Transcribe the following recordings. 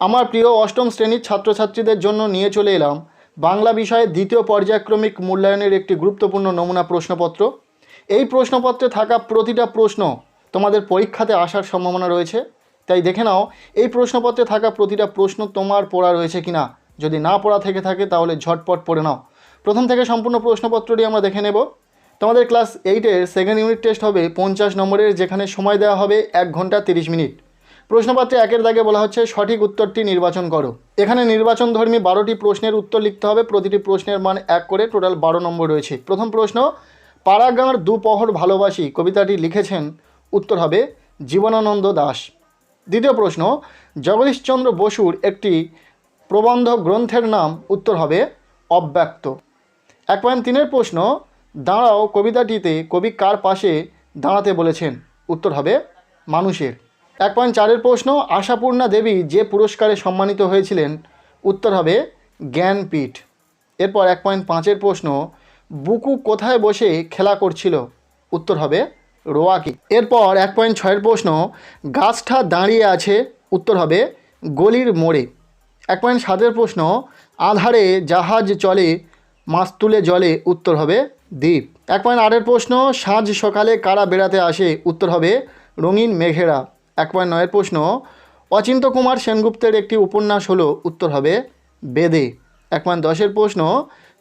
আমার প্রিয় অষ্টম শ্রেণির ছাত্রছাত্রীদের জন্য নিয়ে চলে এলাম বাংলা বিষয়ে দ্বিতীয় পর্যায়ক্রমিক মূল্যায়নের একটি গুরুত্বপূর্ণ নমুনা প্রশ্নপত্র। এই প্রশ্নপত্রে থাকা প্রতিটা প্রশ্ন তোমাদের পরীক্ষাতে আসার সম্ভাবনা রয়েছে। তাই দেখে নাও, এই প্রশ্নপত্রে থাকা প্রতিটা প্রশ্ন তোমার পড়া রয়েছে কিনা। যদি না পড়া থেকে থাকে, তাহলে ঝটপট পড়ে নাও। প্রথম থেকে সম্পূর্ণ প্রশ্নপত্রটি আমরা দেখে নেব। তোমাদের ক্লাস এইটের সেকেন্ড ইউনিট টেস্ট হবে পঞ্চাশ নম্বরের, যেখানে সময় দেওয়া হবে এক ঘণ্টা তিরিশ মিনিট। প্রশ্নপত্রে একের দাগে বলা হচ্ছে, সঠিক উত্তরটি নির্বাচন করো। এখানে নির্বাচনধর্মী বারোটি প্রশ্নের উত্তর লিখতে হবে, প্রতিটি প্রশ্নের মান এক করে, টোটাল বারো নম্বর রয়েছে। প্রথম প্রশ্ন পাড়াগাঁর দুপহর ভালোবাসি, কবিতাটি লিখেছেন, উত্তর হবে জীবনানন্দ দাস। দ্বিতীয় প্রশ্ন, জগদীশচন্দ্র বসুর একটি প্রবন্ধ গ্রন্থের নাম, উত্তর হবে অব্যক্ত। এক পয়েন্ট তিনের প্রশ্ন, দাঁড়াও, কবিতাটিতে কবি কার পাশে দাঁড়াতে বলেছেন, উত্তর হবে মানুষের। এক পয়েন্ট চারের প্রশ্ন, আশাপূর্ণা দেবী যে পুরস্কারে সম্মানিত হয়েছিলেন, উত্তর হবে জ্ঞানপীঠ। এরপর এক পয়েন্ট পাঁচের প্রশ্ন, বুকু কোথায় বসে খেলা করছিল? উত্তর হবে রোয়াকি। এরপর এক পয়েন্ট ছয়ের প্রশ্ন, গাছটা দাঁড়িয়ে আছে? উত্তর হবে গলির মোড়ে। এক পয়েন্ট সাতের প্রশ্ন, আধারে জাহাজ চলে, মাছ তুলে জলে? উত্তর হবে দ্বীপ। এক পয়েন্ট আটের প্রশ্ন সাঁঝ সকালে কারা বেড়াতে আসে? উত্তর হবে রঙিন মেঘেরা। এক পয়েন্ট নয়ের প্রশ্ন অচিন্ত কুমার সেনগুপ্তের একটি উপন্যাস হলো উত্তর হবে বেদে। এক পয়েন্ট দশের প্রশ্ন,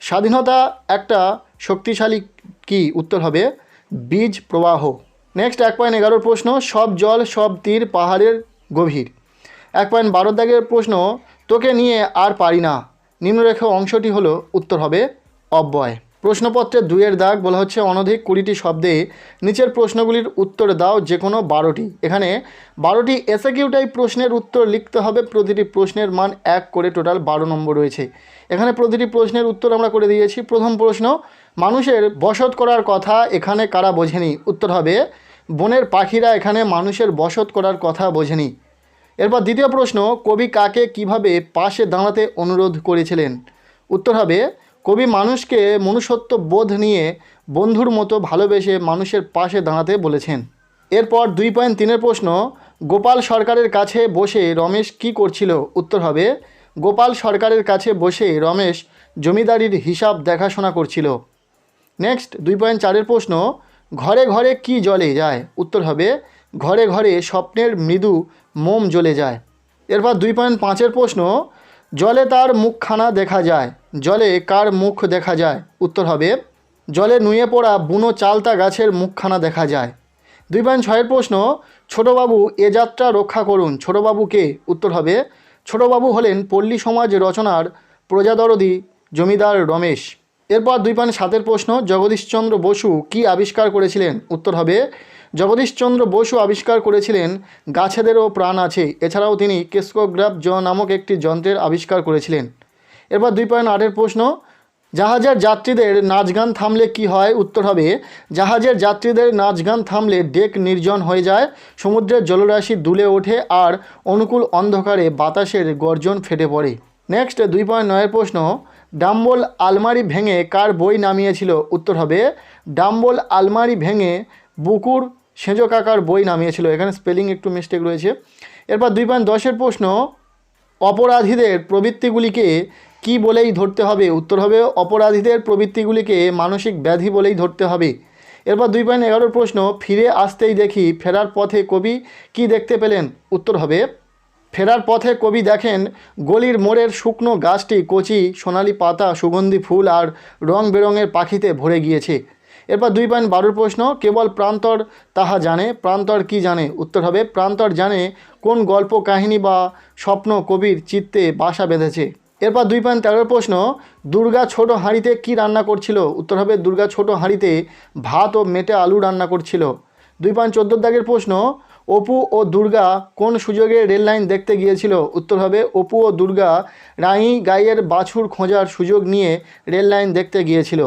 স্বাধীনতা একটা শক্তিশালী কি? উত্তর হবে বীজ প্রবাহ। নেক্সট এক পয়েন্ট এগারোর প্রশ্ন, সব জল, সব তীর পাহাড়ের গভীর। এক পয়েন্ট বারো দাগের প্রশ্ন, তোকে নিয়ে আর পারি না। নিম্নরেখা অংশটি হলো উত্তর হবে অব্যয়। প্রশ্নপত্রের দুইয়ের দাগ বলা হচ্ছে অনধিক কুড়িটি শব্দে। নিচের প্রশ্নগুলির উত্তর দাও যে কোনো বারোটি। এখানে বারোটি এসএকিউ টাইপ প্রশ্নের উত্তর লিখতে হবে। প্রতিটি প্রশ্নের মান এক করে টোটাল বারো নম্বর রয়েছে। এখানে প্রতিটি প্রশ্নের উত্তর আমরা করে দিয়েছি। প্রথম প্রশ্ন, মানুষের বসত করার কথা এখানে কারা বোঝেনি? উত্তর হবে, বনের পাখিরা এখানে মানুষের বসত করার কথা বোঝেনি। এরপর দ্বিতীয় প্রশ্ন, কবি কাকে কীভাবে পাশে দাঁড়াতে অনুরোধ করেছিলেন? উত্তর হবে কবি মানুষকে মনুষ্যত্ব বোধ নিয়ে বন্ধুর মতো ভালোবেসে মানুষের পাশে দাঁড়াতে বলেছেন। এরপর দুই পয়েন্ট তিনের প্রশ্ন, গোপাল সরকারের কাছে বসে রমেশ কি করছিল? উত্তর হবে, গোপাল সরকারের কাছে বসে রমেশ জমিদারির হিসাব দেখাশোনা করছিল। নেক্সট, দুই পয়েন্ট চারের প্রশ্ন, ঘরে ঘরে কি জ্বলে যায়? উত্তর হবে, ঘরে ঘরে স্বপ্নের মৃদু মোম জ্বলে যায়। এরপর দুই পয়েন্ট পাঁচের প্রশ্ন জলে তার মুখখানা দেখা যায়, জলে কার মুখ দেখা যায়? উত্তর হবে, জলে নুয়ে পড়া বুনো চালতা গাছের মুখখানা দেখা যায়। দুই পয়েন্ট ছয়ের প্রশ্ন, ছোটবাবু এ যাত্রা রক্ষা করুন। ছোটবাবু কে? উত্তর হবে, ছোটবাবু হলেন পল্লী সমাজ রচনার প্রজাদরদি জমিদার রমেশ। এরপর দুই পয়েন্ট সাতের প্রশ্ন, জগদীশচন্দ্র বসু কি আবিষ্কার করেছিলেন? উত্তর হবে জগদীশচন্দ্র বসু আবিষ্কার করেছিলেন, গাছেদেরও প্রাণ আছে। এছাড়াও তিনি কেস্কোগ্রাফ জ নামক একটি যন্ত্রের আবিষ্কার করেছিলেন। এরপর দুই পয়েন্ট আটের প্রশ্ন, জাহাজের যাত্রীদের নাচ গান থামলে কি হয়? উত্তর হবে, জাহাজের যাত্রীদের নাচ গান থামলে ডেক নির্জন হয়ে যায়, সমুদ্রের জলরাশি দুলে ওঠে আর অনুকূল অন্ধকারে বাতাসের গর্জন ফেটে পড়ে। নেক্সট, দুই পয়েন্ট নয়ের প্রশ্ন, ডাম্বল আলমারি ভেঙে কার বই নামিয়েছিল? উত্তর হবে, ডাম্বল আলমারি ভেঙে বুকুর সেঁজো কাকার বই নামিয়েছিল। এখানে স্পেলিং একটু মিস্টেক রয়েছে। এরপর দুই পয়েন্ট দশের প্রশ্ন, অপরাধীদের প্রবৃত্তিগুলিকে কি বলেই ধরতে হবে? উত্তর হবে, অপরাধীদের প্রবৃত্তিগুলিকে মানসিক ব্যাধি বলেই ধরতে হবে। এরপর দুই পয়েন্ট এগারোর প্রশ্ন, ফিরে আসতেই দেখি ফেরার পথে কবি কি দেখতে পেলেন? উত্তর হবে, ফেরার পথে কবি দেখেন গলির মোড়ের শুকনো গাছটি কচি সোনালি পাতা, সুগন্ধি ফুল আর রং বেরঙের পাখিতে ভরে গিয়েছে। এরপর দুই পয়েন্ট বারোর প্রশ্ন, কেবল প্রান্তর তাহা জানে? প্রান্তর কি জানে? উত্তর হবে, প্রান্তর জানে কোন গল্প, কাহিনী বা স্বপ্ন কবির চিত্তে বাসা বেঁধেছে। এরপর দুই পয়েন্ট তেরোর প্রশ্ন, দুর্গা ছোট হাঁড়িতে কি রান্না করছিল? উত্তর হবে, দুর্গা ছোট হাঁড়িতে ভাত ও মেটে আলু রান্না করছিল। দুই পয়েন্ট চোদ্দোর দাগের প্রশ্ন, অপু ও দুর্গা কোন সুযোগে রেল লাইন দেখতে গিয়েছিল? উত্তর হবে, অপু ও দুর্গা রাঙি গাইয়ের বাছুর খোঁজার সুযোগ নিয়ে রেল লাইন দেখতে গিয়েছিল।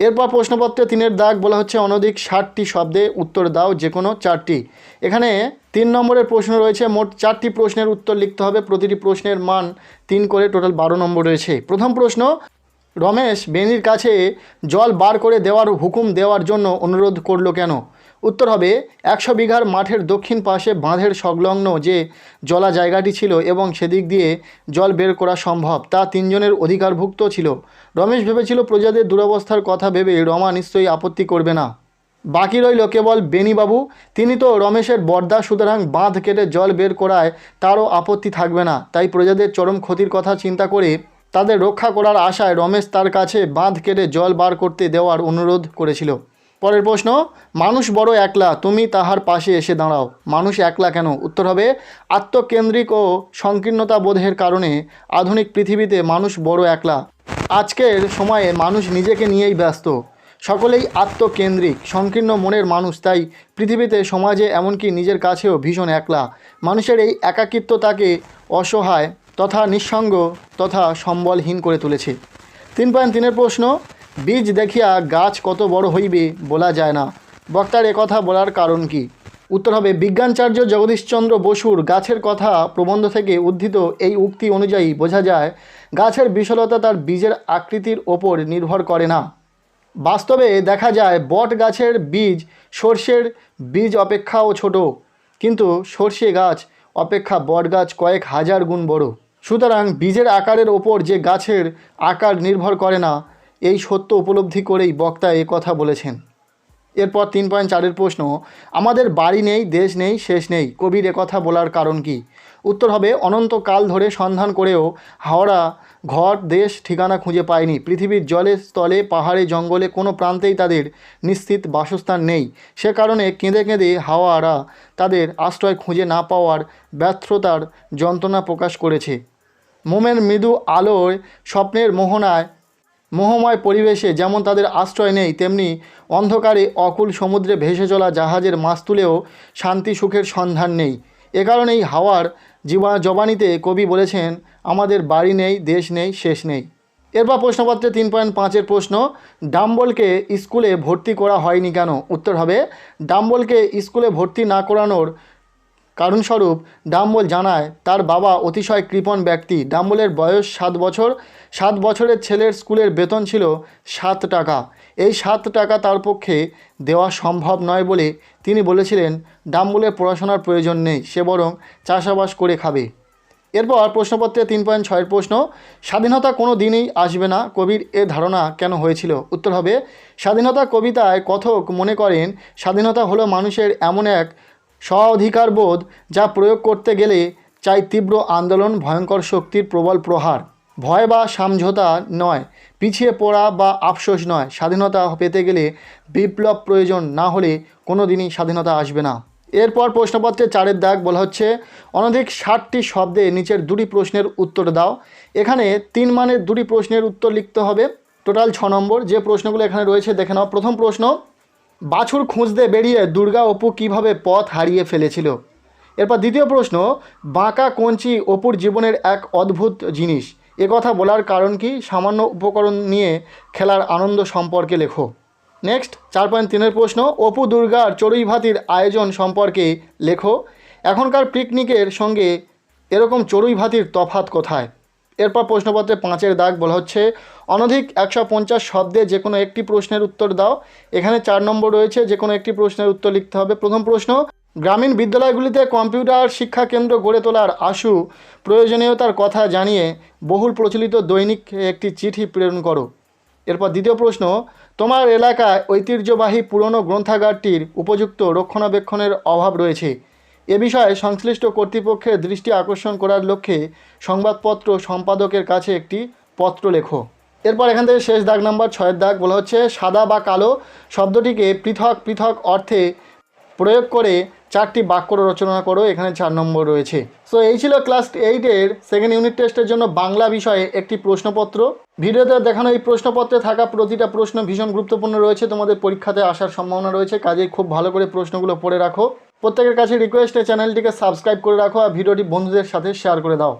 এরপর প্রশ্নপত্রে তিনের দাগ বলা হচ্ছে অনধিক ষাটটি শব্দে উত্তর দাও যে কোনো চারটি। এখানে তিন নম্বরের প্রশ্ন রয়েছে, মোট চারটি প্রশ্নের উত্তর লিখতে হবে, প্রতিটি প্রশ্নের মান তিন করে টোটাল বারো নম্বর রয়েছে। প্রথম প্রশ্ন, রমেশ বেনির কাছে জল বার করে দেওয়ার হুকুম দেওয়ার জন্য অনুরোধ করল কেন? উত্তর হবে, একশো বিঘার মাঠের দক্ষিণ পাশে বাঁধের সংলগ্ন যে জলা জায়গাটি ছিল এবং সেদিক দিয়ে জল বের করা সম্ভব, তা তিনজনের অধিকারভুক্ত ছিল। রমেশ ভেবেছিল প্রজাদের দুরবস্থার কথা ভেবে রমা নিশ্চয়ই আপত্তি করবে না। বাকি রইল কেবল বেনিবাবু তিনি তো রমেশের বর্দা, সুতরাং বাঁধ কেটে জল বের করায় তারও আপত্তি থাকবে না। তাই প্রজাদের চরম ক্ষতির কথা চিন্তা করে তাদের রক্ষা করার আশায় রমেশ তার কাছে বাঁধ কেটে জল বার করতে দেওয়ার অনুরোধ করেছিল। পরের প্রশ্ন, মানুষ বড় একলা, তুমি তাহার পাশে এসে দাঁড়াও। মানুষ একলা কেন? উত্তর হবে, আত্মকেন্দ্রিক ও সংকীর্ণতা বোধের কারণে আধুনিক পৃথিবীতে মানুষ বড় একলা। আজকের সময়ে মানুষ নিজেকে নিয়েই ব্যস্ত। সকলেই আত্মকেন্দ্রিক, সংকীর্ণ মনের মানুষ, তাই পৃথিবীতে সমাজে এমনকি নিজের কাছেও ভীষণ একলা। মানুষের এই একাকিত্ব তাকে অসহায় তথা নিঃসঙ্গ তথা সম্বলহীন করে তুলেছে। তিন পয়েন্ট তিনের প্রশ্ন বীজ দেখিয়া গাছ কত বড় হইবে বলা যায় না। বক্তার কথা বলার কারণ কি? উত্তর হবে, বিজ্ঞানচার্য জগদীশচন্দ্র বসুর গাছের কথা প্রবন্ধ থেকে উদ্ধৃত এই উক্তি অনুযায়ী বোঝা যায়, গাছের বিশালতা তার বীজের আকৃতির ওপর নির্ভর করে না। বাস্তবে দেখা যায়, বট গাছের বীজ সর্ষের বীজ অপেক্ষাও ছোট, কিন্তু সর্ষে গাছ অপেক্ষা বট গাছ কয়েক হাজার গুণ বড়। সুতরাং বীজের আকারের ওপর যে গাছের আকার নির্ভর করে না এই সত্য উপলব্ধি করেই বক্তা এ কথা বলেছেন। এরপর তিন পয়েন্ট চারের প্রশ্ন, আমাদের বাড়ি নেই, দেশ নেই, শেষ নেই। কবির কথা বলার কারণ কি? উত্তর হবে, অনন্তকাল ধরে সন্ধান করেও হাওড়া, ঘর, দেশ, ঠিকানা খুঁজে পায়নি পৃথিবীর জলে, স্থলে, পাহাড়ে, জঙ্গলে কোনো প্রান্তেই তাদের নিশ্চিত বাসস্থান নেই। সে কারণে কেঁদে কেঁদে হাওয়ারা তাদের আশ্রয় খুঁজে না পাওয়ার ব্যর্থতার যন্ত্রণা প্রকাশ করেছে। মোমের মৃদু আলোয় স্বপ্নের মোহনায় মোহময় পরিবেশে যেমন তাদের আশ্রয় নেই, তেমনি অন্ধকারে অকুল সমুদ্রে ভেসে চলা জাহাজের মাছ তুলেও শান্তি সুখের সন্ধান নেই। এ কারণেই হাওয়ার জীবা জবানিতে কবি বলেছেন, আমাদের বাড়ি নেই, দেশ নেই, শেষ নেই। এরপর প্রশ্নপত্রে তিন পয়েন্ট পাঁচের প্রশ্ন, ডাম্বলকে স্কুলে ভর্তি করা হয়নি কেন? উত্তর হবে, ডাম্বলকে স্কুলে ভর্তি না করানোর কারণস্বরূপ ডাম্বল জানায়, তার বাবা অতিশয় কৃপণ ব্যক্তি। ডাম্বলের বয়স সাত বছর। সাত বছরের ছেলের স্কুলের বেতন ছিল সাত টাকা। এই সাত টাকা তার পক্ষে দেওয়া সম্ভব নয় বলে তিনি বলেছিলেন ডাম্বলের পড়াশোনার প্রয়োজন নেই, সে বরং চাষাবাস করে খাবে। এরপর প্রশ্নপত্রে তিন পয়েন্ট ছয়ের প্রশ্ন, স্বাধীনতা কোনো দিনই আসবে না? কবির এ ধারণা কেন হয়েছিল? উত্তর হবে, স্বাধীনতা কবিতায় কথক মনে করেন, স্বাধীনতা হলো মানুষের এমন এক স্বাধিকার বোধ যা প্রয়োগ করতে গেলে চাই তীব্র আন্দোলন, ভয়ঙ্কর শক্তির প্রবল প্রহার। ভয় বা সমঝোতা নয়, পিছিয়ে পড়া বা আফসোস নয়। স্বাধীনতা পেতে গেলে বিপ্লব প্রয়োজন, না হলে কোনো দিনই স্বাধীনতা আসবে না। এরপর প্রশ্নপত্রে চারের দাগ বলা হচ্ছে, অনধিক ষাটটি শব্দে নিচের দুটি প্রশ্নের উত্তর দাও। এখানে তিন মানের দুটি প্রশ্নের উত্তর লিখতে হবে। টোটাল ছ নম্বর, যে প্রশ্নগুলো এখানে রয়েছে, দেখে নাও। প্রথম প্রশ্ন বাছুর খুঁজতে বেরিয়ে দুর্গা অপু কীভাবে পথ হারিয়ে ফেলেছিল? এরপর দ্বিতীয় প্রশ্ন, বাঁকা কঞ্চি অপুর জীবনের এক অদ্ভুত জিনিস। এ কথা বলার কারণ কি? সামান্য উপকরণ নিয়ে খেলার আনন্দ সম্পর্কে লেখো। নেক্সট, চার পয়েন্ট তিনের প্রশ্ন, অপু দুর্গার চড়ুই ভাতির আয়োজন সম্পর্কে লেখো। এখনকার পিকনিকের সঙ্গে এরকম চড়ুই ভাতির তফাত কোথায়? এরপর প্রশ্নপত্রে পাঁচের দাগ বলা হচ্ছে, অনধিক একশো পঞ্চাশ শব্দে যে কোনো একটি প্রশ্নের উত্তর দাও। এখানে চার নম্বর রয়েছে যে কোনো একটি প্রশ্নের উত্তর লিখতে হবে। প্রথম প্রশ্ন, গ্রামীণ বিদ্যালয়গুলিতে কম্পিউটার শিক্ষা কেন্দ্র গড়ে তোলার আশু, প্রয়োজনীয়তার কথা জানিয়ে বহুল প্রচলিত দৈনিক একটি চিঠি প্রেরণ করো। এরপর দ্বিতীয় প্রশ্ন, তোমার এলাকায় ঐতিহ্যবাহী পুরনো গ্রন্থাগারটির উপযুক্ত রক্ষণাবেক্ষণের অভাব রয়েছে। এ বিষয়ে সংশ্লিষ্ট কর্তৃপক্ষের দৃষ্টি আকর্ষণ করার লক্ষ্যে সংবাদপত্র সম্পাদকের কাছে একটি পত্র লেখো। এরপর এখান থেকে শেষ দাগ নাম্বার ছয়ের দাগ বলা হচ্ছে, সাদা বা কালো শব্দটিকে পৃথক পৃথক অর্থে প্রয়োগ করে চারটি বাক্য রচনা করো, এখানে চার নম্বর রয়েছে। সো এই ছিল ক্লাস এইটের সেকেন্ড ইউনিট টেস্টের জন্য বাংলা বিষয়ে একটি প্রশ্নপত্র। ভিডিওতে দেখানো এই প্রশ্নপত্রে থাকা প্রতিটা প্রশ্ন ভীষণ গুরুত্বপূর্ণ রয়েছে, তোমাদের পরীক্ষাতে আসার সম্ভাবনা রয়েছে, কাজেই খুব ভালো করে প্রশ্নগুলো পড়ে রাখো। প্রত্যেকের কাছে রিকোয়েস্ট এই চ্যানেলটিকে সাবস্ক্রাইব করে রাখো আর ভিডিওটি বন্ধুদের সাথে শেয়ার করে দাও।